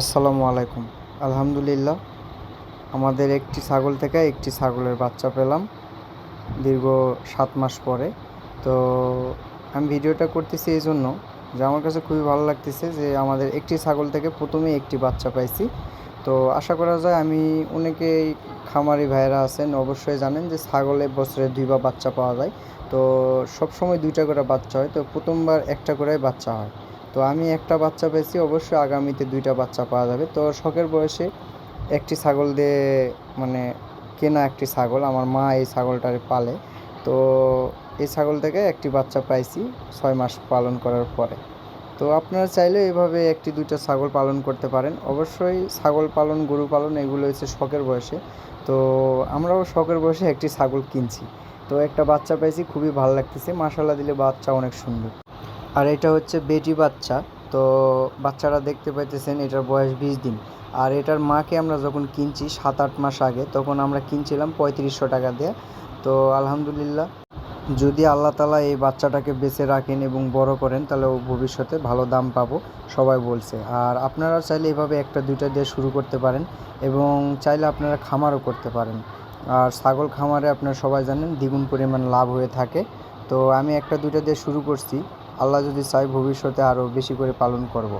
আসসালামু আলাইকুম। আলহামদুলিল্লাহ, আমাদের একটি ছাগল থেকে একটি ছাগলের বাচ্চা পেলাম দীর্ঘ সাত মাস পরে। তো আমি ভিডিওটা করতেছি এই জন্য যে আমার কাছে খুবই ভালো লাগতেছে যে আমাদের একটি ছাগল থেকে প্রথমে একটি বাচ্চা পাইছি। তো আশা করা যায় আমি অনেকেই খামারি ভাইয়েরা আছেন, অবশ্যই জানেন যে ছাগলে বছরে দুইবার বাচ্চা পাওয়া যায়। তো সব সময় দুইটা করে বাচ্চা হয়, তো প্রথমবার একটা করে বাচ্চা হয়। তো আমি একটা বাচ্চা পেয়েছি, অবশ্যই আগামীতে দুইটা বাচ্চা পাওয়া যাবে। তো শখের বয়সে একটি ছাগল দিয়ে মানে কেনা একটি ছাগল, আমার মা এই ছাগলটারে পালে। তো এই ছাগল থেকে একটি বাচ্চা পাইছি ছয় মাস পালন করার পরে। তো আপনারা চাইলে এভাবে একটি দুইটা ছাগল পালন করতে পারেন। অবশ্যই ছাগল পালন, গরু পালন, এগুলো হচ্ছে শখের বয়সে। তো আমরাও শখের বয়সে একটি ছাগল কিনছি। তো একটা বাচ্চা পাইছি, খুবই ভালো লাগতেছে। মাসাল্লাহ দিলে বাচ্চা অনেক সুন্দর। আর এটা হচ্ছে বেটি বাচ্চা। তো বাচ্চারা দেখতে পাইতেছেন এটার বয়স বিশ দিন। আর এটার মাকে আমরা যখন কিনছি সাত আট মাস আগে, তখন আমরা কিনছিলাম পঁয়ত্রিশশো টাকা দিয়ে। তো আলহামদুলিল্লাহ, যদি আল্লাহ তালা এই বাচ্চাটাকে বেঁচে রাখেন এবং বড় করেন, তাহলে ও ভবিষ্যতে ভালো দাম পাবো, সবাই বলছে। আর আপনারা চাইলে এভাবে একটা, দুইটা দিয়ে শুরু করতে পারেন এবং চাইলে আপনারা খামারও করতে পারেন। আর ছাগল খামারে আপনারা সবাই জানেন দ্বিগুণ পরিমাণ লাভ হয়ে থাকে। তো আমি একটা, দুইটা দিয়ে শুরু করছি। আল্লাহ যদি চাই ভবিষ্যতে আরও বেশি করে পালন করব।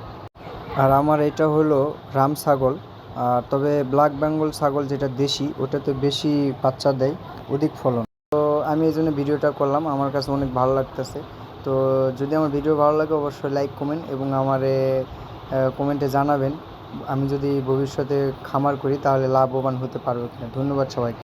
আর আমার এটা হলো রাম ছাগল, আর তবে ব্ল্যাক বেঙ্গল ছাগল যেটা দেশি, ওটাতে বেশি বাচ্চা দেয়, অধিক ফলন। তো আমি এই জন্য ভিডিওটা করলাম, আমার কাছে অনেক ভালো লাগতেছে। তো যদি আমার ভিডিও ভালো লাগে অবশ্যই লাইক, কমেন্ট এবং আমারে কমেন্টে জানাবেন। আমি যদি ভবিষ্যতে খামার করি তাহলে লাভবান হতে পারব কিনা। ধন্যবাদ সবাইকে।